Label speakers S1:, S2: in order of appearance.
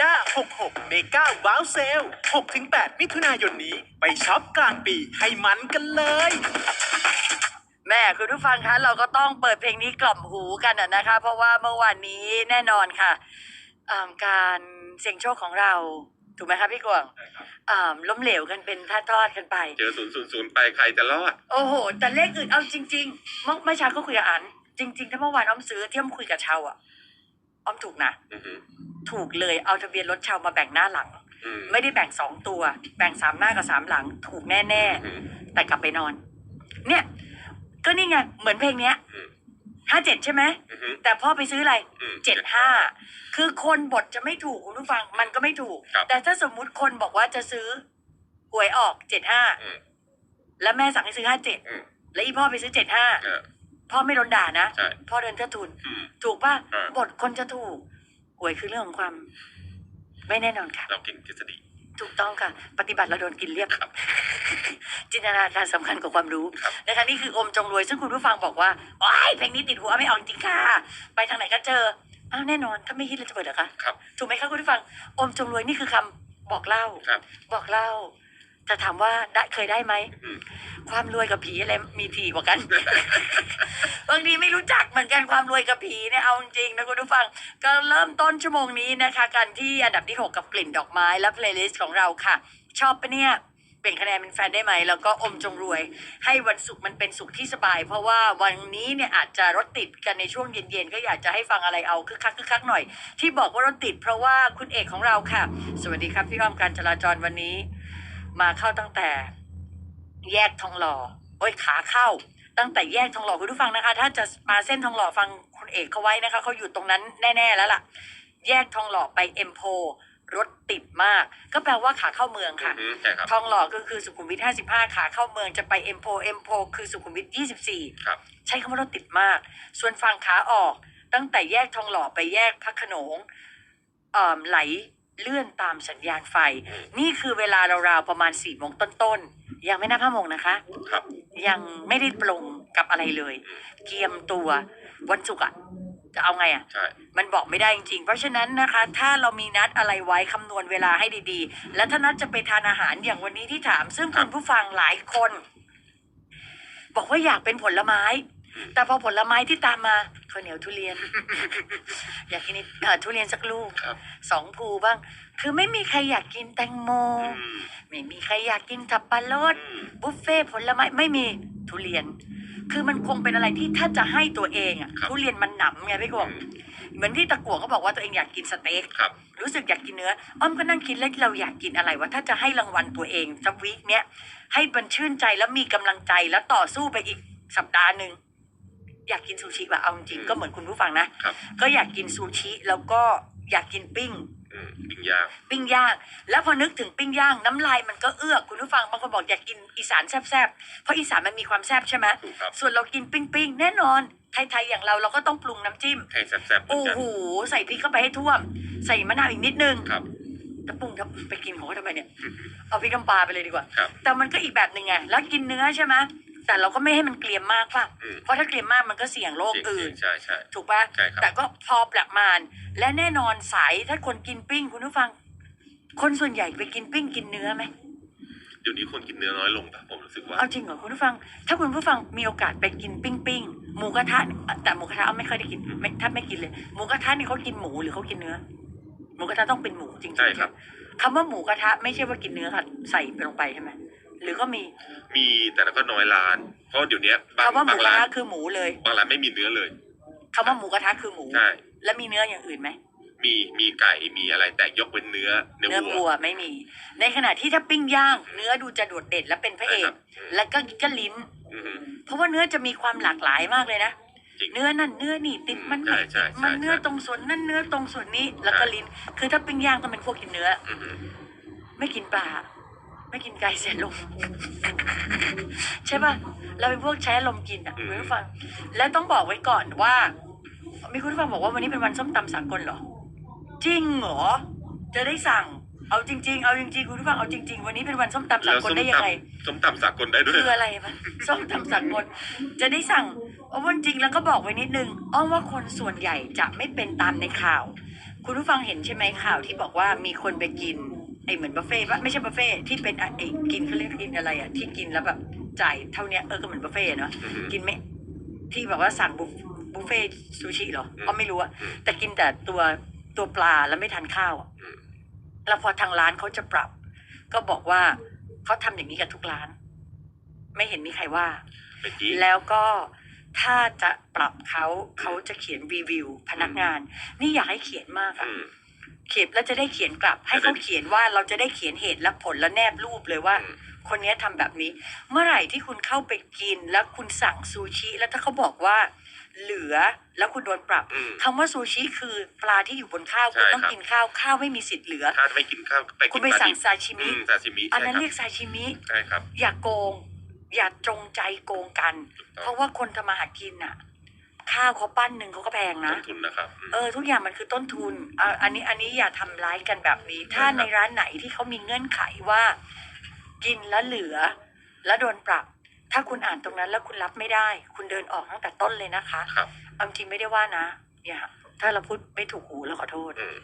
S1: Lazada 66 เมกาว้าวเซล 6-8 มิถุนายนนี้ ไปช็อปกลางปีให้มันกันเลย
S2: แม่คุณผู้ฟังคะเราก็ต้องเปิดเพลงนี้กล่อมหูกันอะนะคะ เพราะว่าเมื่อวานนี้แน่นอนค่ะอ่าการเสี่ยงโชคของเรา ถูกไหมคะพี่กวางอ่าล้มเหลวกันเป็นทอดๆกันไป
S3: เจอศูนย์ศูนย์ศูนย์ไปใครจะรอด
S2: โอ้โห แต่เลขอื่นเอาจริงๆเมื่อเมื่อเช้าก็คุยกับอันจริง ๆ ถ้าเมื่อวานอ้อมซื้อที่อ้อมคุยกับชาวอะอ้อมถูกนะ
S3: อือหือ
S2: ถูกเลยเอาทะเบียนรถชาวมาแบ่งหน้าหลัง
S3: อืม
S2: ไม่ได้แบ่งสองตัว แบ่งสามหน้ากับสามหลัง ถูกแน่
S3: อืม
S2: ๆแต่กลับไปนอน เนี่ย ก็นี่ไง เหมือนเพลงเนี้ย
S3: อืม
S2: ห้าเจ็ดใช่ไหม
S3: อือหือ
S2: แต่พ่อไปซื้ออะไร
S3: อืม
S2: เจ็ดห้าคือคนบทจะไม่ถูกคุณผู้ฟังมันก็ไม่ถูก
S3: ครับ
S2: แต่ถ้าสมมุติคนบอกว่าจะซื้อหวยออกเจ็ดห้า
S3: อืม
S2: แล้วแม่สั่งให้ซื้อห้าเจ็ด
S3: อืม
S2: แล้วอีพ่อไปซื้อเจ็ดห้า
S3: เออ
S2: พ่อไม่โดนด่านะ
S3: ใช่
S2: พ่อเดินเท่าทุน
S3: อืม
S2: ถูกป่ะ
S3: อ่า
S2: บทคนจะถูก หวยคือเรื่องของความ ไม่แน่นอนค่ะ
S3: เราเก่งทฤษฎี
S2: ถูกต้องค่ะ ปฏิบัติเราโดนกินเรียบ
S3: ครับ
S2: จินตนาการสำคัญกว่าความรู้
S3: ครับ
S2: นะคะนี่คืออมจงรวย ซึ่งคุณผู้ฟังบอกว่าโอ้ยเพลงนี้ติดหัวไม่ออกจริงค่ะ ไปทางไหนก็เจออ้าวแน่นอน ถ้าไม่ฮิตเราจะเปิดเหรอคะ
S3: ครับ
S2: ถูกไหมคะคุณผู้ฟังอมจงรวยนี่คือคำบอกเล่า
S3: ครับ
S2: บอกเล่า แต่ถามว่าได้เคยได้ไหมความรวยกับผีอะไรมีที่กว่ากันบางทีไม่รู้จักเหมือนกันความรวยกับผีเนี่ยเอาจริงนะคุณผู้ฟัง ก็เริ่มต้นชั่วโมงนี้นะคะ กันที่อันดับที่ 6 กับกลิ่นดอกไม้และเพลย์ลิสต์ของเราค่ะ ชอบปะเนี่ยเปลี่ยนคะแนนเป็นแฟนได้ไหม แล้วก็อมจงรวย ให้วันศุกร์มันเป็นศุกร์ที่สบาย เพราะว่าวันนี้เนี่ยอาจจะรถติดกันในช่วงเย็นๆ ก็อยากจะให้ฟังอะไรเอาคึกคักคึกคักหน่อย ที่บอกว่ารถติด เพราะว่าคุณเอกของเราค่ะ สวัสดีครับพี่อ้อมการจราจรวันนี้ มาเข้าตั้งแต่แยกทองหล่อโอ้ยขาเข้า ตั้งแต่แยกทองหล่อคุณผู้ฟังนะคะ ถ้าจะมาเส้นทองหล่อฟังคุณเอกเขาไว้นะคะเขาอยู่ตรงนั้นแน่ๆแล้วล่ะ แยกทองหล่อไปเอ็มโพรถติดมาก ก็แปลว่าขาเข้าเมือง
S3: อื
S2: ค่ะ
S3: อหือใช่ครับ
S2: ทองหล่อก็คือสุขุมวิท 55 ขาเข้าเมืองจะไปเอ็มโพเอ็มโพคือสุขุมวิท 24
S3: ครับ
S2: ใช้คำว่ารถติดมาก ส่วนฝั่งขาออก ตั้งแต่แยกทองหล่อไปแยกพระโขนงเอ่อไหล เลื่อนตามสัญญาณไฟ นี่คือเวลาราวๆประมาณ4ี่โมงต้นๆ ยังไม่นับห้าโมงนะคะ
S3: ครับ
S2: ยังไม่ได้ปลงกับอะไรเลย เกียมตัววันศุกร์อะจะเอาไงอะ
S3: ใช่
S2: มันบอกไม่ได้จริงๆ เพราะฉะนั้นนะคะ ถ้าเรามีนัดอะไรไว้คำนวณเวลาให้ดีๆ และถ้านัดจะไปทานอาหารอย่างวันนี้ที่ถาม ซึ่งคุณผู้ฟังหลายคน บอกว่าอยากเป็นผลไม้ แต่พอผลไม้ที่ตามมาข้าวเหนียวทุเรียน อยากกินนิดเอ่อทุเรียนสักลูก
S3: ครับ
S2: สองภูบ้าง คือไม่มีใครอยากกินแตงโม
S3: อืม
S2: ไม่มีใครอยากกินสับปะรด
S3: อืม
S2: บุฟเฟ่ต์ผลไม้ไม่มีทุเรียน คือมันคงเป็นอะไรที่ถ้าจะให้ตัวเองอะ
S3: ครับ
S2: ทุเรียนมันหนำไงพี่กวาง
S3: อืม
S2: เหมือนที่ตะกัวก็บอกว่าตัวเองอยากกินสเต็ก
S3: ครับ
S2: รู้สึกอยากกินเนื้อ อ้อมก็นั่งคิดแล้วเราอยากกินอะไรวะถ้าจะให้รางวัลตัวเองสักวีคเนี้ยให้มันชื่นใจแล้วมีกำลังใจแล้วต่อสู้ไปอีกสัปดาห์หนึ่ง อยากกินซูชิว่ะเอาจริงๆก็เหมือนคุณผู้ฟังนะ
S3: ครับ
S2: ก็อยากกินซูชิแล้วก็อยากกินปิ้ง
S3: อืมปิ้งย่าง
S2: ปิ้งย่าง แล้วพอนึกถึงปิ้งย่างน้ำลายมันก็เอื้อกคุณผู้ฟังบางคนบอกอยากกินอีสานแซ่บๆเพราะอีสานมันมีความแซ่บใช่ไหม
S3: ถูกครับ
S2: ส่วนเรากินปิ้งปิ้งๆแน่นอนไทยๆอย่างเราเราก็ต้องปรุงน้ำจิ้ม
S3: ให้แซ่บๆเหมือน
S2: โอ้
S3: กัน
S2: โหใส่พริกเข้าไปให้ท่วม ใส่มะนาวอีกนิดนึง
S3: ครับ
S2: จะปรุงทำไปกินของเขาทำไมเนี่ย เอาพริกน้ำปลาไปเลยดีกว่า
S3: ครับ
S2: แต่มันก็อีกแบบหนึ่งไงแล้วกินเนื้อใช่ไหม แต่เราก็ไม่ให้มันเกรียมมากป่ะ
S3: อืม
S2: เพราะถ้าเกรียมมากมันก็เสี่ยงโรค
S3: เสียง
S2: อื่น
S3: ใช่ใช่
S2: ถูกป่ะ
S3: ใช่ครับ
S2: แต่ก็พอประมาณ และแน่นอนสายถ้าคนกินปิ้งคุณผู้ฟัง คนส่วนใหญ่ไปกินปิ้งกินเนื้อไหม
S3: เดี๋ยวนี้คนกินเนื้อน้อยลงป่ะผมรู้สึกว่า
S2: เอาจริงเหรอคุณผู้ฟัง ถ้าคุณผู้ฟังมีโอกาสไปกินปิ้งปิ้งหมูกระทะแต่หมูกระทะไม่ค่อยได้กินไม่ถ้าไม่กินเลย หมูกระทะนี่เขากินหมูหรือเขากินเนื้อ หมูกระทะต้องเป็นหมูจริงๆ
S3: ใช่ครับ
S2: คำว่าหมูกระทะไม่ใช่ว่ากินเนื้อค่ะใส่ไปลงไปใช่ไหม หรือก็มี
S3: มีแต่แล้วก็น้อยร้าน เพราะเดี๋ยวนี้บาง
S2: คำว่าหมู
S3: บาง
S2: กระ
S3: ร้าน
S2: ทะคือหมูเลย
S3: บางร้านไม่มีเนื้อเลย
S2: คำว่าหมูกระทะคือหมู
S3: ใช่
S2: แล้วมีเนื้ออย่างอื่นไหม
S3: มีมีไก่มีอะไรแต่ยกเว้นเนื้อเนื้อ
S2: เนื้อ
S3: วั
S2: วั
S3: ว
S2: วไม่มี ในขณะที่ถ้าปิ้งย่าง เนื้อดูจะโดดเด่นและเป็นพระเอก
S3: ใช่ครับอืม
S2: แล้วก็ก็ลิ้น
S3: อือหือ
S2: เพราะว่าเนื้อจะมีความหลากหลายมากเลยนะ
S3: จริง
S2: เนื้อนั่นเนื้อนี่ติดมัน
S3: ใช่
S2: ไม่
S3: ใช่
S2: ติดมัน
S3: ใช่
S2: เนื้อ
S3: ใช่
S2: ตรงส่วนนั่นเนื้อตรงส่วนนี้แล้วก็
S3: ใช่
S2: ลิ้น คือถ้าปิ้งย่างก็เป็นพวกกินเนื้อ
S3: อือหือ
S2: ไม่กินปลา ไม่กินไก่เสียลม ใช่ป่ะ เราเป็นพวกใช้ลมณ์กินอะคุณผู้ฟัง แล้วต้องบอกไว้ก่อนว่า มีคุณผู้ฟังบอกว่าวันนี้เป็นวันส้มตำสากลเหรอ จริงเหรอ จะได้สั่ง เอาจริง ๆ เอาจริงๆคุณผู้ฟังเอาจริง ๆ วันนี้เป็นวันส้มตำสา
S3: แล้ว
S2: กล
S3: ส้ม
S2: ได้ยัง
S3: ตำ
S2: ไง
S3: ส้มตำสากลได้ด้วย
S2: คืออะไรปะส้มตำสากลจะได้สั่งเพราะวันจริงแล้วก็บอกไว้นิดนึงอ้อมว่าคนส่วนใหญ่จะไม่เป็นตามในข่าว คุณผู้ฟังเห็นใช่ไหมข่าวที่บอกว่ามีคนไปกิน ไอเหมือนบุฟเฟ่ต์ปะไม่ใช่บุฟเฟ่ต์ที่เป็นไอกินเขาเรียกกินอะไรอะที่กินแล้วแบบจ่ายเท่าเนี้ยเออก็เหมือนบุฟเฟ่ต์เนาะ
S3: อือฮึ
S2: กินไม่ที่แบบว่าสั่งบุฟบุฟเฟ่ต์ซูชิเหรอ
S3: อืม
S2: ก็ไม่รู้อะ
S3: อืม
S2: แต่กินแต่ตัวตัวปลาแล้วไม่ทานข้าวอะ
S3: อืม
S2: แล้วพอทางร้านเขาจะปรับ ก็บอกว่าเขาทำอย่างนี้กับทุกร้าน ไม่เห็นมีใครว่า
S3: เป็นจริง
S2: แล้วก็ถ้าจะปรับเขาเขาจะเขียนรีวิวพนักงาน นี่อยากให้เขียนมากอะ
S3: อืม
S2: เขียนแล้วจะได้เขียนกลับ ให้
S3: จะได้
S2: เขาเขียนว่าเราจะได้เขียนเหตุและผลและแนบรูปเลยว่า
S3: อืม
S2: คนนี้ทำแบบนี้ เมื่อไหร่ที่คุณเข้าไปกินแล้วคุณสั่งซูชิ แล้วถ้าเขาบอกว่าเหลือแล้วคุณโดนปรับ
S3: อืม
S2: คำว่าซูชิคือปลาที่อยู่บนข้าว
S3: ใช่
S2: คุณต้อง
S3: ครับ
S2: กินข้าวข้าวไม่มีสิทธิ์เหลือ
S3: ถ้าไม่กินข้าวก็ไป
S2: คุ
S3: กิ
S2: ณ
S3: น
S2: ไป
S3: ปลา
S2: สั่ง
S3: ดิบ
S2: ซาชิ
S3: อื
S2: มิ
S3: มซาซิมิ
S2: อัน
S3: ใช่
S2: นั้น
S3: ครับ
S2: เรียกซาชิมิ
S3: ใช่ครับ
S2: อย่าโกง อย่าจงใจโกงกัน
S3: ถูกต้อง
S2: เพราะว่าคนทำมาหากินอะ ข้าวเขาปั้นหนึ่งเขาก็แพงนะ
S3: ต้นทุนนะครับอืม
S2: เออทุกอย่างมันคือต้นทุนอะอันนี้อันนี้อย่าทำร้ายกันแบบนี้ ถ้า
S3: ใช่ครับ
S2: ในร้านไหนที่เขามีเงื่อนไขว่า กินแล้วเหลือ แล้วโดนปรับ ถ้าคุณอ่านตรงนั้นแล้วคุณรับไม่ได้ คุณเดินออกตั้งแต่ต้นเลยนะคะ
S3: ครับ
S2: เอาจริงไม่ได้ว่านะ เนี่ย ถ้าเราพูดไม่ถูกหูแล้วขอโทษ
S3: อืม